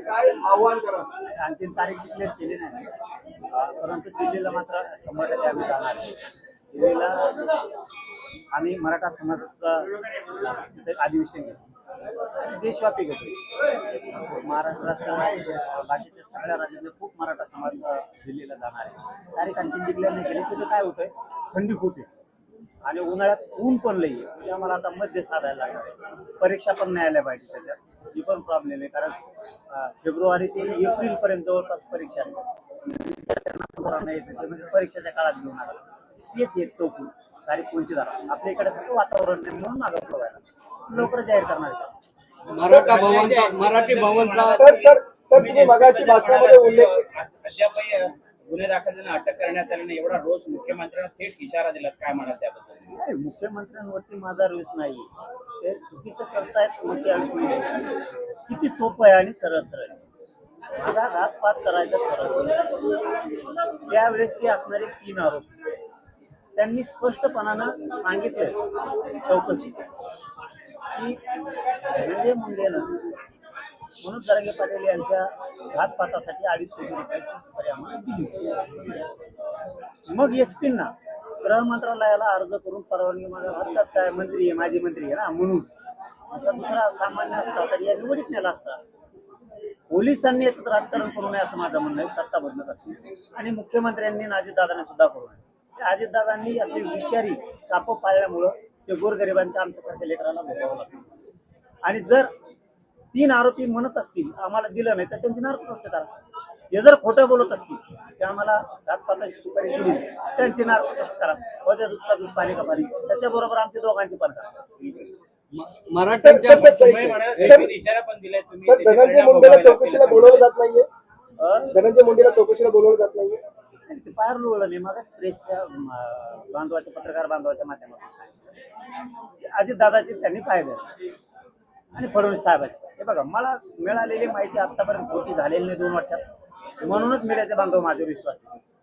काय आव्हान करा? अंतिम तारीख डिक्लेअर केली नाही. परंतु दिल्लीला मात्र शंभर टक्के आम्ही जाणार आहे. दिल्लीला आम्ही मराठा समाजाचा तिथे अधिवेशन घेतो आणि देशव्यापी घेतो महाराष्ट्रासह बाकीच्या सगळ्या राज्यातले खूप मराठा समाज दिल्लीला जाणार आहे. तारीख आणखी डिक्लेअर नाही केली. तिथं काय होतंय? थंडी खूप आहे. आणि उन्हाळ्यात ऊन पण लई आहे. म्हणजे आम्हाला आता मध्ये साधायला लागणार आहे. परीक्षा पण नाही आल्या पाहिजे त्याच्यात. ही पण प्रॉब्लेम आहे कारण फेब्रुवारी ते एप्रिल पर्यंत जवळपास परीक्षा असतात. म्हणजे परीक्षेच्या काळात घेऊन आला. तेच एक चौकून. तारीख कोणची झाला? आपल्या इकडे सारखं वातावरण नाही म्हणून मागं ठेवायला लवकर जाहीर करणार आहे. मराठा भवनचा मराठी भवनचा सर सर सर तुम्ही मगाशी भाषणामध्ये उल्लेख गुन्हे दाखल झाले अटक करण्यात आली नाही एवढा रोष मुख्यमंत्र्यांना थेट इशारा दिला काय म्हणाल त्याबद्दल? नाही मुख्यमंत्र्यांवरती माझा रोष नाही ते चुकीचं करतायत मग त्यावेळेस किती सोपं आहे आणि सरळ सरळ आहे. माझा घातपात करायचं ठरवलं त्यावेळेस ते असणारे तीन आरोप. त्यांनी स्पष्टपणानं सांगितलंय चौकशी. की धनंजय मुंडेनं मनोज जरांगे पाटील यांच्या घातपातासाठी अडीच कोटी रुपयाची सुपारी आम्हाला दिली होती. मग एस पींना गृह मंत्रालयाला अर्ज करून परवानगी मागायला हरकत काय? मंत्री आहे माजी मंत्री आहे ना म्हणून. असा दुसरा सामान्य असता तर या निवडीत नेला असता. पोलिसांनी याचं राजकारण करू नये असं माझं म्हणणं आहे सत्ता बदलत असते. आणि मुख्यमंत्र्यांनी अजितदादांना सुद्धा करू नये. अजितदादांनी असे विषारी साप पाळल्यामुळं ते गोरगरिबांच्या आमच्यासारख्या लेकराला भोगावं लागतं आणि जर तीन आरोपी म्हणत असतील आम्हाला दिलं नाही तर त्यांची नार्कोष्ट करा. ते जर खोटं बोलत असतील ते आम्हाला घातपाताची सुपारी दिली त्यांची नार्कोटेस्ट करा. वजा दूध का दूध पाणी का पाणी त्याच्याबरोबर आमच्या दोघांची पण करा. म- सर मराठ्यांच्या सर, सर, तुम्ही म्हणाल सर, लेखी इशारा पण दिलाय तुम्ही सर त्याचे धनंजय परिणाम मुंडेला भोगावे चौकशीला. बोलवलं जात नाहीये? अं? धनंजय मुंडेला चौकशीला बोलवलं जात नाहीये? आणि ते बाहेर लोळलं नाही मग प्रेसच्या बांधवाच्या पत्रकार बांधवाच्या माध्यमातून सांगितलं. अजित दादाची त्यांनी पाय धरले आणि फडणवीस साहेबांचे हे बघा मला मिळालेली माहिती आतापर्यंत खोटी झालेली नाही दोन वर्षात. म्हणूनच मिळायचं बांधव माझा विश्वास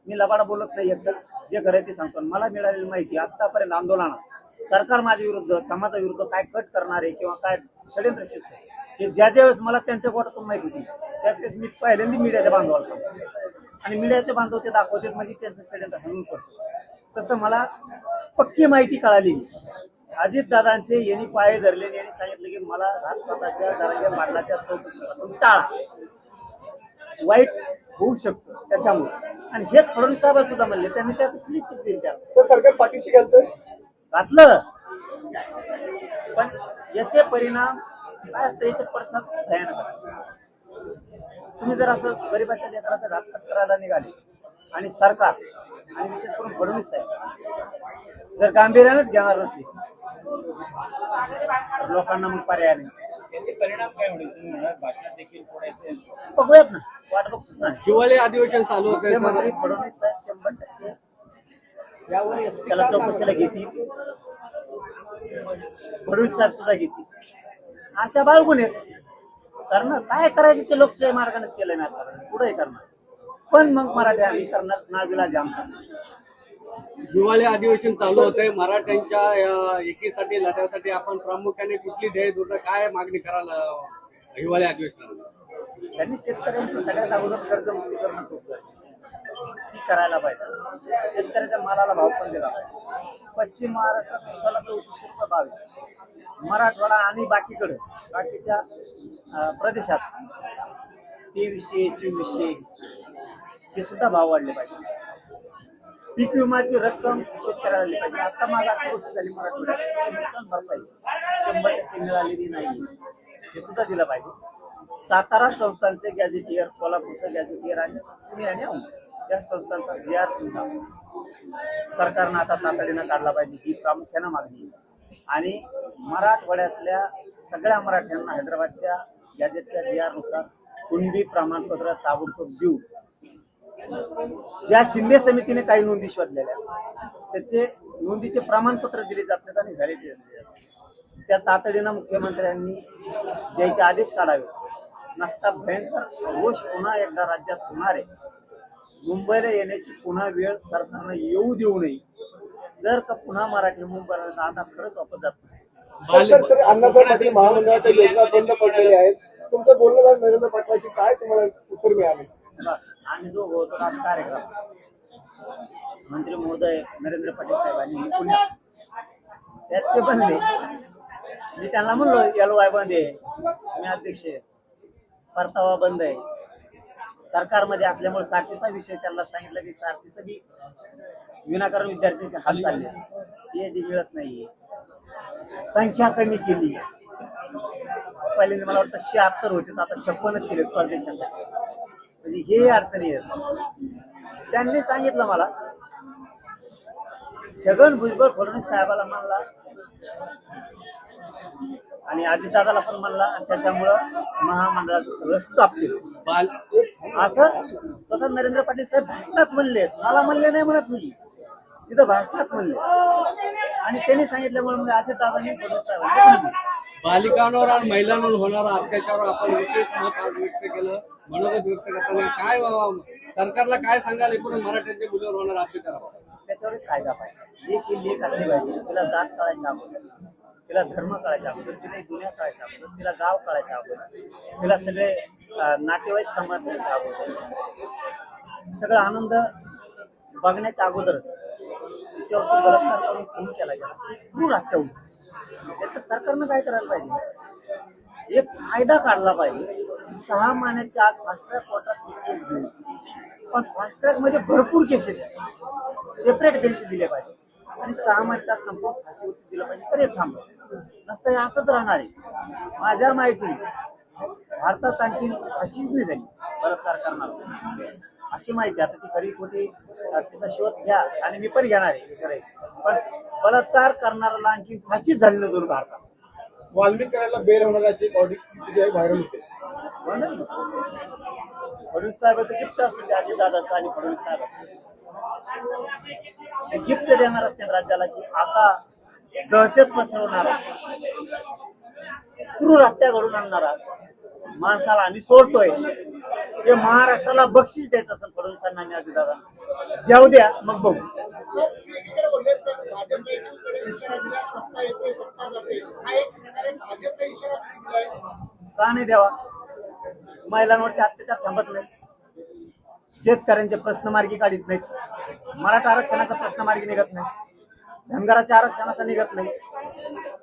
मी लबाडा बोलत नाही एकतर जे खरं आहे ते सांगतो. आणि मला मिळालेली माहिती आतापर्यंत आंदोलनात सरकार माझ्या विरुद्ध समाजाविरुद्ध काय कट करणारे किंवा काय षडयंत्र शिजते हे ज्या ज्या वेळेस मला त्यांच्या गोटातून माहिती होती त्या वेळेस मी पहिल्यांदा मीडियाच्या बांधवाला सांगतो. आणि मीडियाचे बांधव ते दाखवतात म्हणजे त्यांचं षडयंत्र हलवून पडतो तसं मला पक्की माहिती कळालेली. अजित दादांचे यांनी पाय धरले आणि यांनी सांगितलं की मला घातपाताच्या जरांग्या पाटलाच्या चौकशीपासून टाळा. वाईट होऊ शकतं त्याच्यामुळे. आणि हेच फडणवीस साहेब सुद्धा म्हणले. त्यांनी त्यात क्लीन चिट दिली त्याला सर सरकार पाठीशी घालतोय? घातलं. पण याचे परिणाम काय असतं? याचे पडसाद भयानक असतात. तुम्ही जर असं गरिबाच्या लेकराचा घातपात करायला निघाले आणि सरकार आणि विशेष करून फडणवीस साहेब जर गांभीर्यानेच घेणार नसते तर लोकांना मग पर्याय नाही. याचे परिणाम काय होईल तुम्ही म्हणाल भाषणात देखील थोडेसे बघूयात ना. वाट बघतो. ना हिवाळी अधिवेशन चालू होते मुख्यमंत्री फडणवीस साहेब शंभर टक्के त्याला चौकशीला घेतील. फडणवीस साहेब सुद्धा घेतील. अशा बाळगून आहेत करणार. काय करायचं ते लोकशाही मार्गानेच केलंय मी आतापर्यंत. पुढे करणार. पण मग मराठी आम्ही करणार. नाविलाज आमचा. हिवाळी अधिवेशन चालू होते मराठ्यांच्या एकीसाठी लढ्यासाठी आपण प्रामुख्याने कुठली ध्येय धोरण काय मागणी करायला हिवाळी अधिवेशनात? त्यांनी शेतकऱ्यांची सगळ्यात अगोदर कर्जमुक्ती करणं खूप गरजेचं ती करायला पाहिजे. शेतकऱ्याच्या मालाला भाव पण दिला पाहिजे. पश्चिम महाराष्ट्रात उसाला चौतीसशे रुपये भाव आहे. मराठवाडा आणि बाकीकडे बाकीच्या अं, प्रदेशात तेवीसशे चोवीसशे हे सुद्धा भाव वाढले पाहिजे. पीक विमाची रक्कम शेतकऱ्याला आली पाहिजे. आता मागे आता गोष्ट झाली मराठवाड्यात नुकसान भरपाई. शंभर टक्के मिळालेली नाही. हे सुद्धा दिलं पाहिजे. सातारा संस्थांचे गॅझेटियर कोल्हापूरचं गॅझेटियर आणि पुणे आणि औंध या संस्थांचा जी आर सुद्धा सरकारनं आता तातडीनं काढला पाहिजे ही प्रामुख्यानं मागणी आणि मराठवाड्यातल्या सगळ्या मराठ्यांना हैदराबादच्या गॅझेटच्या जी आरनुसार कुणबी प्रमाणपत्र ताबडतोब देऊ. ज्या शिंदे समितीने काही नोंदी शोधलेल्या त्याचे नोंदीचे प्रमाणपत्र दिले जात नाहीत आणि व्हॅलिडी दिली जात नाही. त्या तातडीनं मुख्यमंत्र्यांनी द्यायचे आदेश काढावे नसता भयंकर रोष पुन्हा एकदा राज्यात होणार आहे. मुंबईला येण्याची पुन्हा वेळ सरकारनं येऊ देऊ नये. जर का पुन्हा मराठी मुंबईला आता खरंच वापस जात नसते अण्णासाहेब पाटील महामंडळाच्या योजना बंद पडलेल्या आहेत. तुमचं बोलणं झालं नरेंद्र पाटलाशी. काय तुम्हाला उत्तर मिळाले? आम्ही दोघं होतो आज कार्यक्रम. मंत्री महोदय नरेंद्र पाटील साहेबांनी पुण्यात त्यात ते बनले. मी त्यांना म्हणलो एल वाय बंद आहे मी अध्यक्ष आहे. परतावा बंद आहे. सरकारमध्ये असल्यामुळे सारथीचा विषय त्यांना सांगितलं की सारथीचं बी विनाकारण विद्यार्थ्यांचे हाल चालले. ते मिळत नाहीये. संख्या कमी केली. पहिल्यांदा मला वाटतं शहात्तर होते आता छप्पनच केले परदेशासाठी. म्हणजे हे अडचणी आहेत. त्यांनी सांगितलं मला छगन भुजबळ फडणवीस साहेबाला म्हणला आणि अजितदादाला पण म्हणला आणि त्याच्यामुळं महामंडळाचं सगळं स्टॉप केलं. असं स्वतः नरेंद्र पाटील साहेब भाषणात म्हणले. मला म्हणले नाही म्हणत मी. तिथं भाषणात म्हणले. आणि त्यांनी सांगितल्यामुळे मग अजितदादांनी फडणवीस साहेबांनी. बालिकांवर आणि महिलांवर होणारा अत्याचार आपण विशेष मत आज व्यक्त केलं. मनोगत व्यक्त करताना काय सरकारला काय सांगाल? एकूण मराठ्यांच्या मुलीवर होणारा अत्याचार. त्याच्यावर एक कायदा पाहिजे. लेख ही लेख असली पाहिजे. तिला जात कळायच्या अगोदर तिला धर्म कळायच्या अगोदर तिला दुनिया कळायच्या अगोदर तिला गाव कळायच्या अगोदर तिला सगळे नातेवाईक समजण्याच्या अगोदर सगळा आनंद बघण्याच्या अगोदर तिच्यावरती बलात्कार करून खून केला गेला. क्रूर हत्या होती त्याच्या सरकारनं काय करायला पाहिजे? एक कायदा काढला पाहिजे. सहा महिन्याच्या आत फास्ट ट्रॅक कोर्टात ही केस घेऊन. पण फास्ट ट्रॅकमध्ये भरपूर केसेस आहेत. सेपरेट बेंच दिले पाहिजे आणि सहा महिन्याचा संपूर्ण फाशीवरती दिलं पाहिजे. तर हे थांबलं नसतं हे असंच राहणार आहे. माझ्या माहितीने भारतात आणखी फाशीच नाही झाली बलात्कार करणार अशी माहिती आता ती खरी खोटी तिचा शोध घ्या. आणि मी पण घेणार आहे. हे पण बलात्कार करणाऱ्याला आणखी फाशीच झाली दोन भारतात वाल्मिक करायला बेल ऑडिट जी आहे व्हायरल होते. म्हणून फडणवीस साहेबाचं गिफ्ट असेल ते अजितदादाचं आणि फडणवीस साहेबाचं. ते गिफ्ट देणार असते राज्याला की असा दहशत पसरवणारा क्रूर हत्या घडून आणणारा माणसाला आम्ही सोडतोय. ते महाराष्ट्राला बक्षीस द्यायचं असेल फडणवीसांना आणि अजितदादा द्याऊ द्या मग बघू. हा का नाही द्यावा महिलांवरती अत्याचार थांबत नाहीत. शेतकऱ्यांचे प्रश्न मार्गी काढत नाहीत. मराठा आरक्षणाचा प्रश्न मार्गी निघत नाही. धनगराच्या आरक्षणाचा निघत नाही.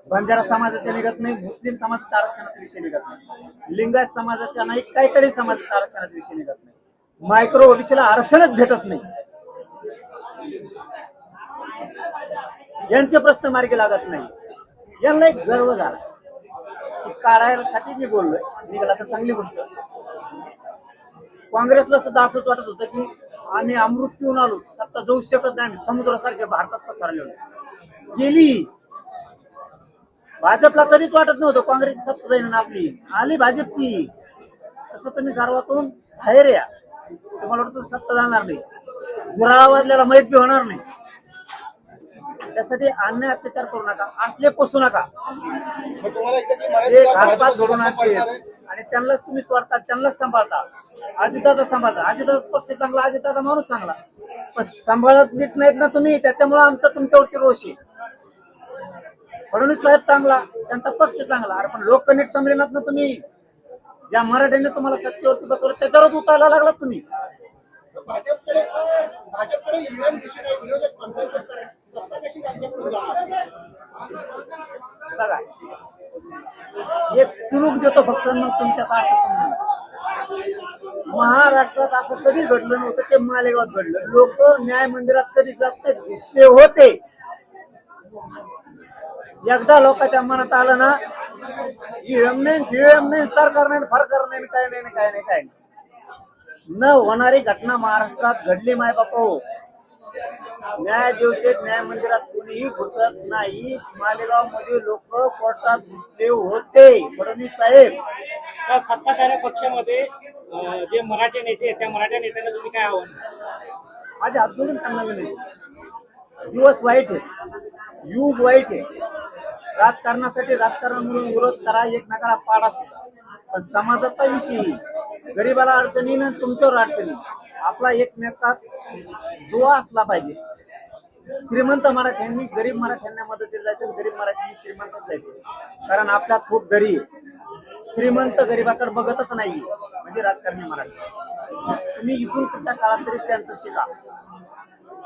बंजारा समाजाच्या निघत नाही मुस्लिम समाजाचा आरक्षणाचा विषय निघत नाही. लिंगायत समाजाच्या नाही काही काही समाजाचा आरक्षणाचा विषय निघत नाही. मायक्रो ओबीसीला आरक्षणच भेटत नाही. यांचे प्रश्न मार्गी लागत नाही. यांना एक गर्व झाला. की काढायसाठी मी बोललोय निघाला तर चांगली गोष्ट. काँग्रेसला सुद्धा असंच वाटत होतं की आम्ही अमृत पिऊन आलो सत्ता जाऊ शकत नाही आम्ही समुद्रासारखे भारतात पसरलेलो गेली. भाजपला कधीच वाटत नव्हतं. काँग्रेसची सत्ता जाईन आपली. आली भाजपची. तसं तुम्ही गारवातून बाहेर या. तुम्हाला वाटतं सत्ता जाणार नाही. दुराळा वाजल्याला माहीत बी होणार नाही. त्यासाठी अन्याय अत्याचार करू नका. असले पोसू नका. जे घातपात घडून आणते. आणि त्यांनाच तुम्ही सोडता त्यांनाच सांभाळता. अजितदादा सांभाळता. अजितदादा पक्ष चांगला अजितदादा माणूस चांगला. पण सांभाळत नीट नाहीत ना तुम्ही त्याच्यामुळे आमचा तुमच्यावरती रोष आहे. फडणवीस साहेब चांगला त्यांचा पक्ष चांगला. अरे पण लोक नीट संमेलनात ना तुम्ही ज्या मराठ्यांनी तुम्हाला सत्तेवरती बसवलं त्याच्यावरच उतारायला लागलात तुम्ही. भाजपकडे भाजपकडे आहे विरोधक सत्ता कशी बघा एक चुनूक देतो फक्त मग तुम्ही त्याचा अर्थ समजून महाराष्ट्रात असं कधी घडलं नव्हतं ते मालेगावात घडलं. लोक न्याय मंदिरात कधी जात घुसते होते. एकदा लोकांच्या मनात आलं ना ईएम नाही व्हीएम नाही सरकार नाही फरकार नाही काय नाही काय नाही काय नाही. न होणारी घटना महाराष्ट्रात घडली माय बापा हो. न्याय देवतेत न्याय मंदिरात कोणीही घुसत नाही. मालेगावमध्ये लोक कोर्टात घुसले होते. फडणवीस साहेब. तर सत्ताधारी पक्षामध्ये जे मराठी नेते त्या मराठा नेत्यांना तुम्ही काय आव्हान? माझ्या हात जोडून त्यांना विनंती. दिवस वाईट आहे युग वाईट आहे. राजकारणासाठी राजकारण म्हणून विरोध करा एकमेकाला पाडा सुद्धा. पण समाजाचा विषय गरीबाला अडचणी ना तुमच्यावर अडचणी आपला एकमेकात दुवा असला पाहिजे. श्रीमंत मराठ्यांनी गरीब मराठ्यांना मदतीला जायचं आणि गरीब मराठ्यांनी श्रीमंतात जायचं. कारण आपल्यात खूप दरी श्रीमंत गरीबाकडे बघतच नाहीये. म्हणजे राजकारणी मराठी. तुम्ही इथून पुढच्या काळात तरी त्यांचं शिका.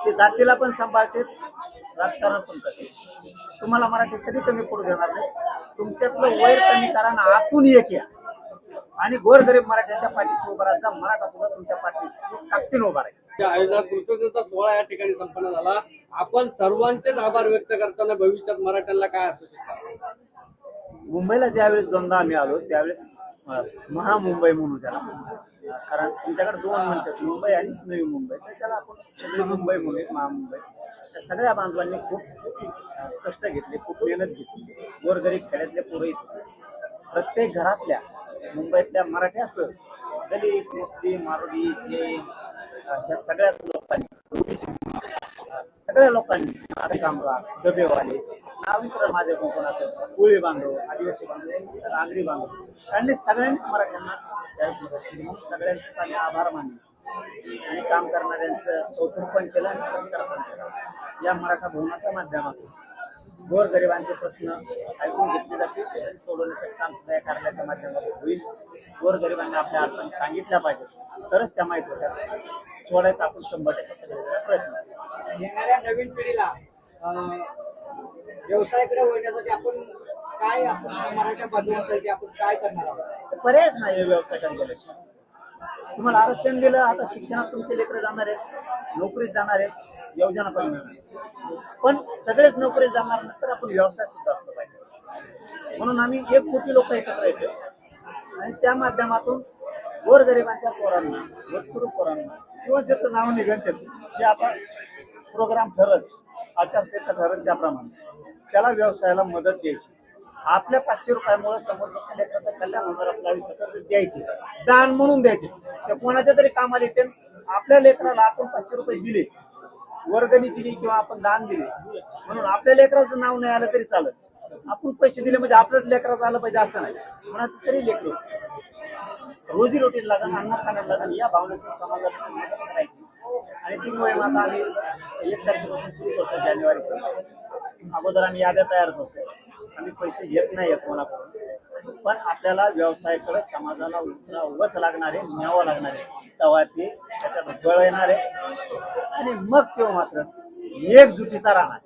ते जातीला पण सांभाळते राजकारण पण तुम्हाला मराठी कधी कमी पडू देणार नाही. तुमच्यातलं वैर कमी करा आणि आतून एक या. आणि गोरगरीब मराठ्यांच्या पाठीशी उभा राहायचा मराठा सुद्धा तुमच्या पाठीशी ताकदीने उभा राहील. आयोजनात कृतज्ञता सोहळा या ठिकाणी संपन्न झाला. आपण सर्वांचेच आभार व्यक्त करताना भविष्यात मराठ्यांना काय असू शकतात मुंबईला ज्यावेळेस दोनदा आम्ही आलो त्यावेळेस महामुंबई म्हणू त्याला. कारण तुमच्याकडे दोन म्हणतात मुंबई आणि नवी मुंबई. तर त्याला आपण सगळी मुंबई म्हणूया महामुंबई. त्या सगळ्या बांधवांनी खूप कष्ट घेतले खूप मेहनत घेतली. गोरगरीब खेड्यातले पोरं प्रत्येक घरातल्या मुंबईतल्या मराठी असं दलित मुस्लिम मारुडी जैन ह्या सगळ्या लोकांनी सगळ्या लोकांनी नागरी कामगार डबेवाले नाव विसरा माझ्या कोकणाचं कोळी बांधव आदिवासी बांधव यांनी सगळं आगरी बांधव. त्यांनी सगळ्यांनीच मराठ्यांना त्यावेळेस मदत केली. म्हणून सगळ्यांचे आम्ही आभार मानले आणि काम करणाऱ्यांचं कौतुक पण केलं आणि सत्कार पण केला. या मराठा भवनाच्या माध्यमातून गोरगरिबांचे प्रश्न ऐकून घेतले जातील आणि सोडवण्याचं काम सुद्धा या कार्यालयाच्या माध्यमातून होईल. गोरगरिबांनी आपल्या अडचणी सांगितल्या पाहिजेत. तरच त्या माहीत होत्या. सोडायचा आपण शंभर टक्के सगळे प्रयत्न. येणाऱ्या नवीन पिढीला व्यवसायाकडे वळण्यासाठी आपण काय आपण मराठा बांधवांसाठी आपण काय करणार आहोत? पर्यायच नाही व्यवसायाकडे गेल्याशिवाय. तुम्हाला आरक्षण दिलं आता शिक्षणात तुमचे लेकरं जाणार आहेत नोकरीत जाणार आहेत योजना पण मिळणार पण सगळेच नोकरीत जाणार नंतर आपण व्यवसाय सुद्धा असलो पाहिजे. म्हणून आम्ही एक कोटी लोक एकत्र येतो आणि त्या माध्यमातून गोरगरिबांच्या पोरांना भरपूर पोरांना किंवा ज्याचं नाव निघेल त्याचं जे आता प्रोग्राम ठरत आचारसंहिता ठरत त्याप्रमाणे त्याला व्यवसायाला मदत द्यायची. आपल्या पाचशे रुपयामुळे समोरच्या लेकराचं कल्याण होणार असल्या आयुष्यात द्यायचे? दान म्हणून द्यायचे. ते कोणाच्या तरी कामाला येते. आपल्या लेकराला आपण पाचशे रुपये दिले वर्गणी दिली किंवा आपण दान दिले. म्हणून आपल्या लेकराचं नाव नाही आलं तरी चालत. आपण पैसे दिले म्हणजे आपल्याच लेकराचं आलं पाहिजे असं नाही. कोणाचं तरी लेकर रोजी रोटी लागण अन्न खाण्यात लागण या भावनेतून समाजाला मदत करायची आणि ती मोहीम आता आम्ही एक तारखेपासून सुरू करतो जानेवारीची. अगोदर आम्ही याद्या तयार करतो. आम्ही पैसे घेत नाही कोणाकडून. पण आपल्याला व्यवसायाकडे समाजाला उतरावंच लागणार आहे न्यावं लागणार. आहे तेव्हा ते त्याच्यात बळ येणार. आहे आणि मग तो मात्र एकजुटीचा राहणार.